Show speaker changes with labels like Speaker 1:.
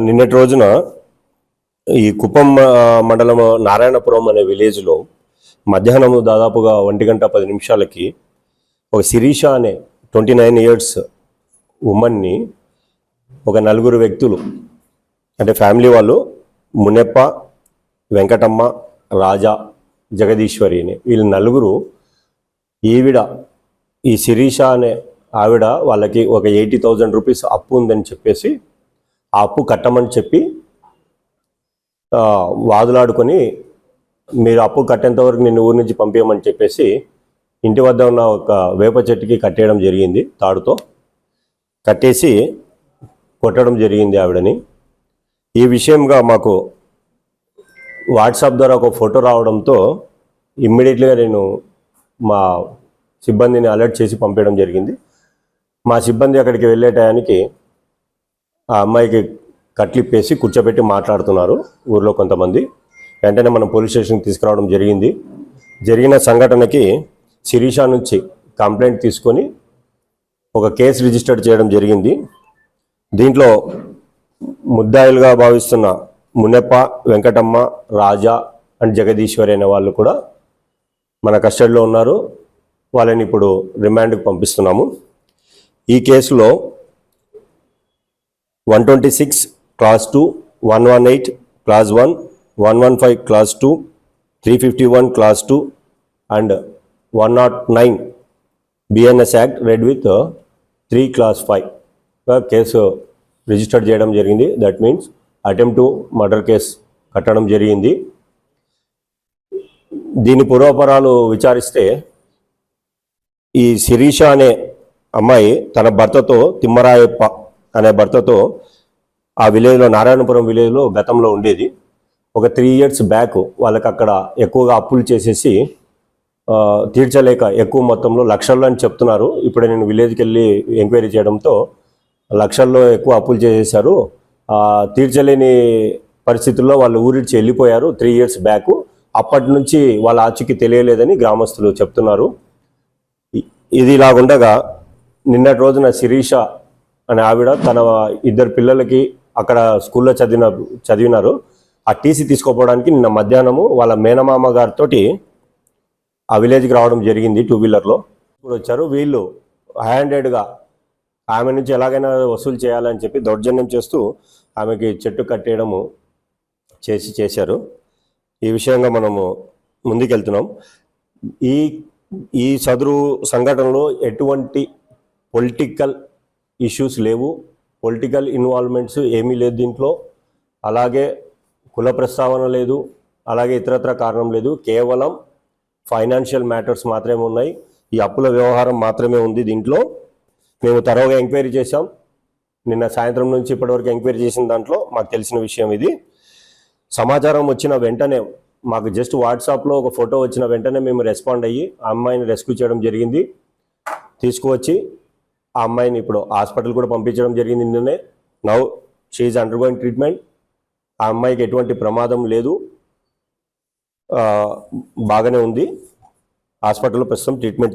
Speaker 1: నిన్నటి రోజున ఈ కుప్పం మండలం నారాయణపురం అనే విలేజ్లో మధ్యాహ్నం దాదాపుగా ఒంటి గంట పది నిమిషాలకి ఒక శిరీష అనే ట్వంటీ నైన్ ఇయర్స్ ఉమెన్ని ఒక నలుగురు వ్యక్తులు అంటే ఫ్యామిలీ వాళ్ళు మునెప్ప వెంకటమ్మ రాజా జగదీశ్వరి అని వీళ్ళు నలుగురు ఈవిడ ఈ శిరీష అనే ఆవిడ వాళ్ళకి ఒక ఎయిటీ థౌజండ్ రూపీస్ అప్పు ఉందని చెప్పేసి ఆ అప్పు కట్టమని చెప్పి వాదులాడుకొని మీరు అప్పు కట్టేంత వరకు నిన్ను ఊరి నుంచి పంపించమని చెప్పేసి ఇంటి వద్ద ఉన్న ఒక వేప చెట్టుకి కట్టేయడం జరిగింది తాడుతో. కట్టేసి కొట్టడం జరిగింది ఆవిడని. ఈ విషయంగా మాకు వాట్సాప్ ద్వారా ఒక ఫోటో రావడంతో ఇమ్మీడియట్లీగా నేను మా సిబ్బందిని అలర్ట్ చేసి పంపించడం జరిగింది. మా సిబ్బంది అక్కడికి వెళ్ళే టయానికి ఆ అమ్మాయికి కట్లిప్పేసి కూర్చోబెట్టి మాట్లాడుతున్నారు ఊర్లో కొంతమంది. వెంటనే మనం పోలీస్ స్టేషన్కి తీసుకురావడం జరిగింది. జరిగిన సంఘటనకి శిరీష నుంచి కంప్లైంట్ తీసుకొని ఒక కేసు రిజిస్టర్ చేయడం జరిగింది. దీంట్లో ముద్దాయిలుగా భావిస్తున్న మునెప్ప వెంకటమ్మ రాజా అండ్ జగదీశ్వరి అనే వాళ్ళు కూడా మన కస్టడీలో ఉన్నారు. వాళ్ళని ఇప్పుడు రిమాండ్కి పంపిస్తున్నాము. ఈ కేసులో one twenty six class two one one eight class one one one five class two three fifty one class two and one naught nine BNS act read with three class five case register చేయడం జరిగింది. That means attempt to murder case కట్టడం జరిగింది. దీని పూర్వపరాలు విచారిస్తే ఈ శిరీష అనే అమ్మాయి తన భర్తతో తిమ్మరాయప్ప అనే భర్తతో ఆ విలేజ్లో నారాయణపురం విలేజ్లో గతంలో ఉండేది. ఒక త్రీ ఇయర్స్ బ్యాక్ వాళ్ళకి అక్కడ ఎక్కువగా అప్పులు చేసేసి తీర్చలేక ఎక్కువ మొత్తంలో లక్షల్లో అని చెప్తున్నారు. ఇప్పుడే నేను విలేజ్కి వెళ్ళి ఎంక్వైరీ చేయడంతో లక్షల్లో ఎక్కువ అప్పులు చేసేసారు తీర్చలేని పరిస్థితుల్లో వాళ్ళు ఊరిడ్చి వెళ్ళిపోయారు త్రీ ఇయర్స్ బ్యాక్ అప్పటి నుంచి వాళ్ళ ఆచూకీ తెలియలేదని గ్రామస్తులు చెప్తున్నారు. ఇది ఇలాగుండగా నిన్నటి రోజున శిరీష అనే ఆవిడ తన ఇద్దరు పిల్లలకి అక్కడ స్కూల్లో చదివిన చదివినారు. ఆ టీసీ తీసుకోపోవడానికి నిన్న మధ్యాహ్నము వాళ్ళ మేనమామ గారితో ఆ విలేజ్కి రావడం జరిగింది టూ వీలర్లో. ఇప్పుడు వచ్చారు వీళ్ళు హ్యాండెడ్గా ఆమె నుంచి ఎలాగైనా వసూలు చేయాలని చెప్పి దౌర్జన్యం చేస్తూ ఆమెకి చెట్టు కట్టేయడము చేసి చేశారు. ఈ విషయంగా మనము ముందుకెళ్తున్నాం. ఈ ఈ చదురు సంఘటనలో ఎటువంటి పొలిటికల్ ఇష్యూస్ లేవు. పొలిటికల్ ఇన్వాల్వ్మెంట్స్ ఏమీ లేదు దీంట్లో. అలాగే కుల ప్రస్తావన లేదు. అలాగే ఇతరత్ర కారణం లేదు. కేవలం ఫైనాన్షియల్ మ్యాటర్స్ మాత్రమే ఉన్నాయి. ఈ అప్పుల వ్యవహారం మాత్రమే ఉంది దీంట్లో. మేము తరోగా ఎంక్వైరీ చేశాం. నిన్న సాయంత్రం నుంచి ఇప్పటివరకు ఎంక్వైరీ చేసిన దాంట్లో మాకు తెలిసిన విషయం ఇది. సమాచారం వచ్చిన వెంటనే మాకు జస్ట్ వాట్సాప్లో ఒక ఫోటో వచ్చిన వెంటనే మేము రెస్పాండ్ అయ్యి ఆ అమ్మాయిని రెస్క్యూ చేయడం జరిగింది. తీసుకువచ్చి ఆ అమ్మాయిని ఇప్పుడు హాస్పిటల్ కూడా పంపించడం జరిగింది నిన్ననే. Now she undergoing treatment ఆ అమ్మాయికి ఎటువంటి ప్రమాదం లేదు. బాగానే ఉంది. హాస్పిటల్లో ప్రస్తుతం ట్రీట్మెంట్